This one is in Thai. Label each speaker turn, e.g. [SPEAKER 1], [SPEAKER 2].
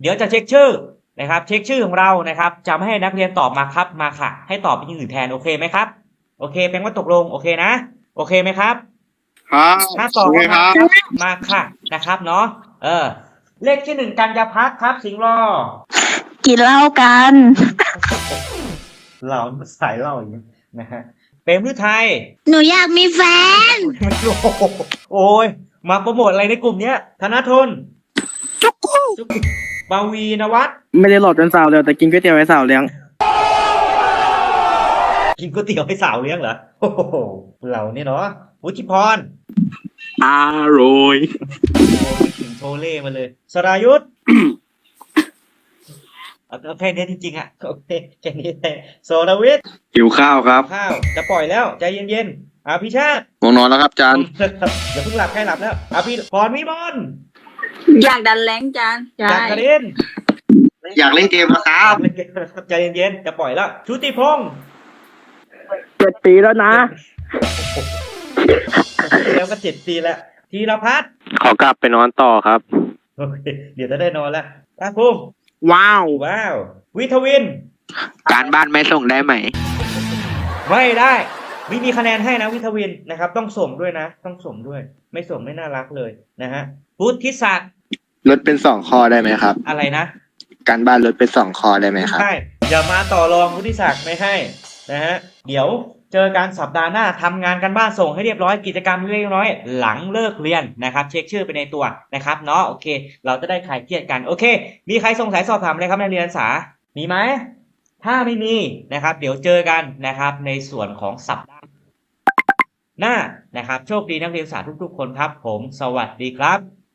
[SPEAKER 1] เดี๋ยวจะเช็คชื่อนะครับ เช็คชื่อของเรานะครับจะไม่ให้นักเรียนตอบมาครับมาค่ะ ให้ตอบเป็นอย่างอื่นแทนโอเคไหมครับโอเคแปลว่าตกลงโอเคนะ โอเคไหมครับ
[SPEAKER 2] ครับ
[SPEAKER 1] ถ้าตอบ
[SPEAKER 2] โอเค
[SPEAKER 1] มา
[SPEAKER 2] ครับ
[SPEAKER 1] มาค่ะนะครับเนาะเออ เลขที่หนึ่งกัญญาพักครับ สิงห์รอ
[SPEAKER 3] กินเหล้ากัน
[SPEAKER 1] เราสายเล่าอย่างนี้นะฮะเปรมฤทัย
[SPEAKER 3] หนูอยากมีแฟน
[SPEAKER 1] โอ้ยมาโปรโมทอะไรในกลุ่มเนี้ยธนทนจุก ปาวีนวัต
[SPEAKER 4] ไม่ได้หลอดเป็นสาวเลยแต่กินก๋วยเตี๋ยวไว้สาวเลี้ยง
[SPEAKER 1] กินก๋วยเตี๋ยวให้สาวเลี้ยงเหรอโอ้โหเราเนี่ยเนาะวุฒิพร
[SPEAKER 2] อร่อย
[SPEAKER 1] โอ้ยถึงโชเล่มาเลย สรายุทธเอาเอาแค่นี้จริงๆอะโอเคแค่นี้เลยโซรวิทย์
[SPEAKER 2] หิวข้าวครับ
[SPEAKER 1] ข้าว จะปล่อยแล้ว ใจเย็นๆอาพิชาติ
[SPEAKER 2] ง่วงนอนแล้วครับอาจารย์
[SPEAKER 1] อย่าเพิ่งหลับใกล้หลับแล้วอาพี่พรวิมล
[SPEAKER 5] อยากดันแรงจาน
[SPEAKER 1] จากกระเด็น
[SPEAKER 2] อยากเล่นเกมนะครับ
[SPEAKER 1] ใจเย็นๆจะปล่อยแล้วชุติพงษ์
[SPEAKER 4] เจ็ดปีแล้วนะ
[SPEAKER 1] แล้วก็เจ็ดปีแล้วธีรพัฒน์
[SPEAKER 4] ขอกลับไปนอนต่อครับ
[SPEAKER 1] โอเคเดี๋ยวจะได้นอนแล้วตาภูมิ
[SPEAKER 4] ว้าว
[SPEAKER 1] ว้าว วิทวิน
[SPEAKER 2] การบ้านไม่ส่งได้ไหม
[SPEAKER 1] ไม่ได้ไม่มีคะแนนให้นะวิทวินนะครับ ต้องส่งด้วยนะ ต้องส่งด้วย ไม่ส่งไม่น่ารักเลยนะฮะพุทธิศักดิ์
[SPEAKER 2] ลดเป็นสองข้อได้ไหมครับ
[SPEAKER 1] อะไรนะ
[SPEAKER 2] การบ้านลดเป็นสองข้อได้ไหมครับ
[SPEAKER 1] ใช่อย่ามาต่อรองพุทธิศักดิ์ไม่ให้นะฮะเดี๋ยวเจอกันสัปดาห์หน้าทำงานกันบ้านส่งให้เรียบร้อยกิจกรรมเล็กน้อย หลังเลิกเรียนนะครับ เช็คชื่อไปในตัวนะครับเนาะโอเค เราจะได้คลายเครียดกันโอเค มีใครสงสัยสอบถามอะไรครับนักเรียนศึกษามีไหม ถ้าไม่มีนะครับ เดี๋ยวเจอกันนะครับ ในส่วนของสัปดาห์หน้านะครับ โชคดีนักเรียนศึกษาทุกๆคนครับ ผม สวัสดีครับ